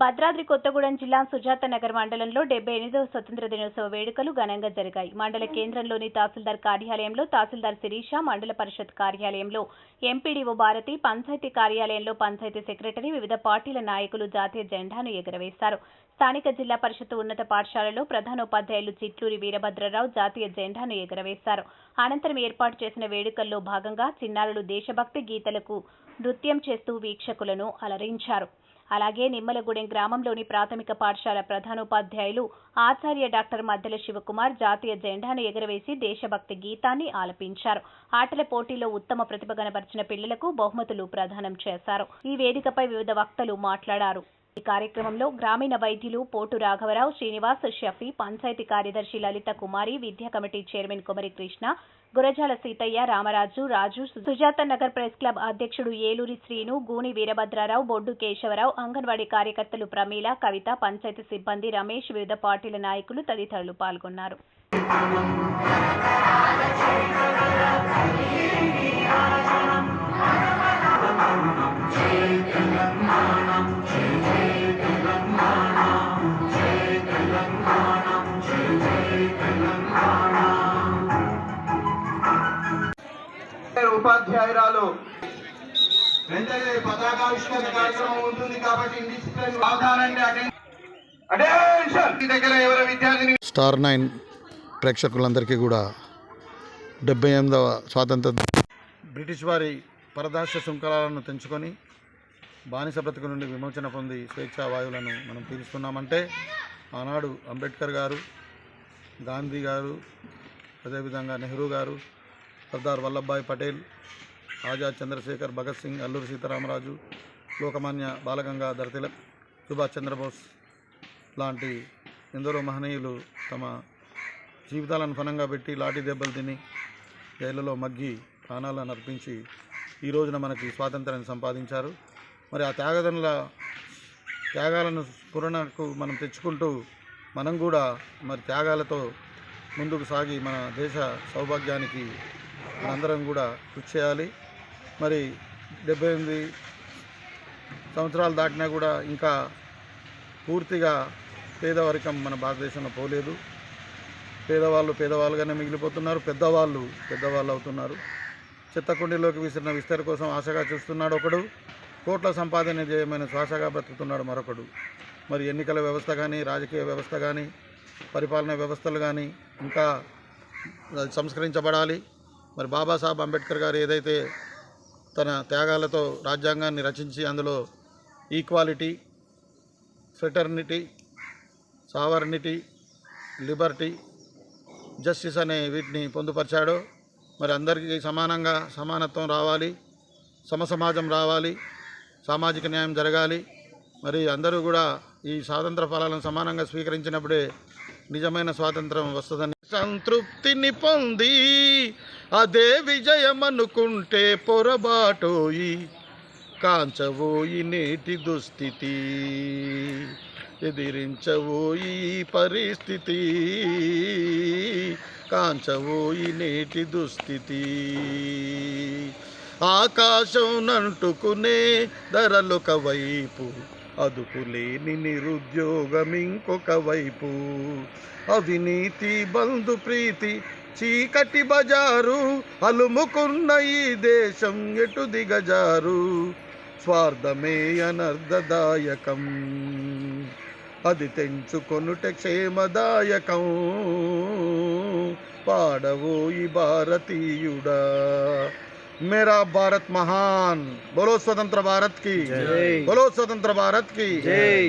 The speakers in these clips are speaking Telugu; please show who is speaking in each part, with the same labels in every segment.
Speaker 1: Bhadradri Kothagudem జిల్లా సుజాత నగర్ మండలంలో డెబ్బై ఎనిమిదవ స్వతంత్ర దినోత్సవ వేడుకలు ఘనంగా జరిగాయి. మండల కేంద్రంలోని తహసీల్దార్ కార్యాలయంలో తహసీల్దార్ శిరీష మండల పరిషత్ కార్యాలయంలో ఎంపీడీఓ భారతి పంచాయతీ కార్యాలయంలో పంచాయతీ సెక్రటరీ వివిధ పార్టీల నాయకులు జాతీయ జెండాను ఎగురవేశారు. స్థానిక జిల్లా పరిషత్ ఉన్నత పాఠశాలలో ప్రధానోపాధ్యాయులు చిట్లూరి వీరభద్రరావు జాతీయ జెండాను ఎగురవేశారు. అనంతరం ఏర్పాటు చేసిన వేడుకల్లో భాగంగా చిన్నారులు దేశభక్తి గీతలకు నృత్యం చేస్తూ వీక్షకులను అలరించారు. అలాగే నిమ్మలగూడెం గ్రామంలోని ప్రాథమిక పాఠశాల ప్రధానోపాధ్యాయులు ఆచార్య డాక్టర్ మద్దెల శివకుమార్ జాతీయ జెండాను ఎగురవేసి దేశభక్తి గీతాన్ని ఆలపించారు. ఆటల పోటీలో ఉత్తమ ప్రతిభ కనబరిచిన పిల్లలకు బహుమతులు ప్రదానం చేశారు. ఈ వేదికపై వివిధ వక్తలు మాట్లాడారు. ఈ కార్యక్రమంలో గ్రామీణ వైద్యులు పోటు రాఘవరావు శ్రీనివాస్ షఫీ పంచాయతీ కార్యదర్శి లలిత కుమారి విద్యా committee chairman Kumari Krishna Gurajala Seethaiah Ramaraju Raju Sujatha Nagar press club అధ్యక్షుడు ఏలూరి శ్రీను గూని వీరభద్రారావు బొడ్డు కేశవరావు అంగన్వాడీ కార్యకర్తలు ప్రమీల కవిత పంచాయతీ సిబ్బంది రమేష్ వివిధ పార్టీల నాయకులు తదితరులు పాల్గొన్నారు.
Speaker 2: ఉపాధ్యాయురాలు. వెంటనే పతాకావిష్కరణ కార్యక్రమం ఉంటుంది కాబట్టి ఇండిసిప్లిన్ అవధానండి అటెన్షన్! మీ దగ్గర ఎవరు విద్యార్థిని
Speaker 3: స్టార్ నైన్ ప్రేక్షకులందరికీ కూడా డెబ్బై ఎనిమిదవ స్వాతంత్ర బ్రిటిష్ వారి పరదాస్య శృంఖలాలను తెంచుకొని బానిస బ్రతుకు నుండి విమోచన పొంది స్వేచ్ఛా వాయువులను మనం పీలుస్తున్నామంటే ఆనాడు అంబేద్కర్ గారు గాంధీ గారు అదేవిధంగా నెహ్రూ గారు సర్దార్ వల్లభాయ్ పటేల్ ఆజాద్ చంద్రశేఖర్ భగత్ సింగ్ అల్లూరి సీతారామరాజు లోకమాన్య బాలగంగాధర తిలక్ సుభాష్ చంద్రబోస్ లాంటి ఎందరో మహనీయులు తమ జీవితాలను ఫనంగా పెట్టి లాఠీ దెబ్బలు తిని జైళ్ళలో మగ్గి ప్రాణాలను అర్పించి ఈ రోజున మనకి స్వాతంత్రాన్ని సంపాదించారు. మరి ఆ త్యాగదనుల త్యాగాలను స్ఫురణకు మనం తెచ్చుకుంటూ మనం కూడా మరి త్యాగాలతో ముందుకు సాగి మన దేశ సౌభాగ్యానికి మనందరం కూడా కృషి చేయాలి. మరి డెబ్బై ఎనిమిది సంవత్సరాలు దాటినా కూడా ఇంకా పూర్తిగా పేదవరికం మన భారతదేశంలో పోలేదు. పేదవాళ్ళు పేదవాళ్ళుగానే మిగిలిపోతున్నారు. పెద్దవాళ్ళు పెద్దవాళ్ళు అవుతున్నారు. చెత్తకుండీలోకి విసిరిన విస్తరి కోసం ఆశగా చూస్తున్నాడు ఒకడు. కోట్ల సంపాదన చేయమైన శ్వాసగా బ్రతుకుతున్నాడు మరొకడు. మరి ఎన్నికల వ్యవస్థ కానీ రాజకీయ వ్యవస్థ కానీ పరిపాలనా వ్యవస్థలు కానీ ఇంకా సంస్కరించబడాలి. మరి బాబాసాహెబ్ అంబేద్కర్ గారు ఏదైతే తన త్యాగాలతో రాజ్యాంగాన్ని రచించి అందులో equality fraternity sovereignty liberty justice అనే వీటిని పొందుపరిచాడో. మరి అందరికీ సమానంగా సమానత్వం రావాలి సమసమాజం రావాలి సామాజిక న్యాయం జరగాలి. మరి అందరూ కూడా ఈ స్వాతంత్ర ఫలాలను సమానంగా స్వీకరించినప్పుడే నిజమైన స్వాతంత్రం వస్తుందని. సంతృప్తిని పొంది అదే విజయం అనుకుంటే పొరబాటోయి కాంచవోయి నేటి దుస్థితి. ఎదిరించవోయి పరిస్థితి. కాంచవోయి నేటి దుస్థితి. ఆకాశం నంటుకునే ధరలొక వైపు అదుపులేని నిరుద్యోగం ఇంకొక వైపు. అవినీతి బంధు ప్రీతి చీకటి బజారు అలుముకున్న ఈ దేశం ఎటు దిగజారు స్వార్థమే అనర్ధదాయకం అది తెంచుకొనుట క్షేమదాయకం పాడవోయి భారతీయుడా मेरा भारत महान बोलो स्वतंत्र भारत की बोलो स्वतंत्र भारत की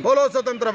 Speaker 3: बोलो स्वतंत्र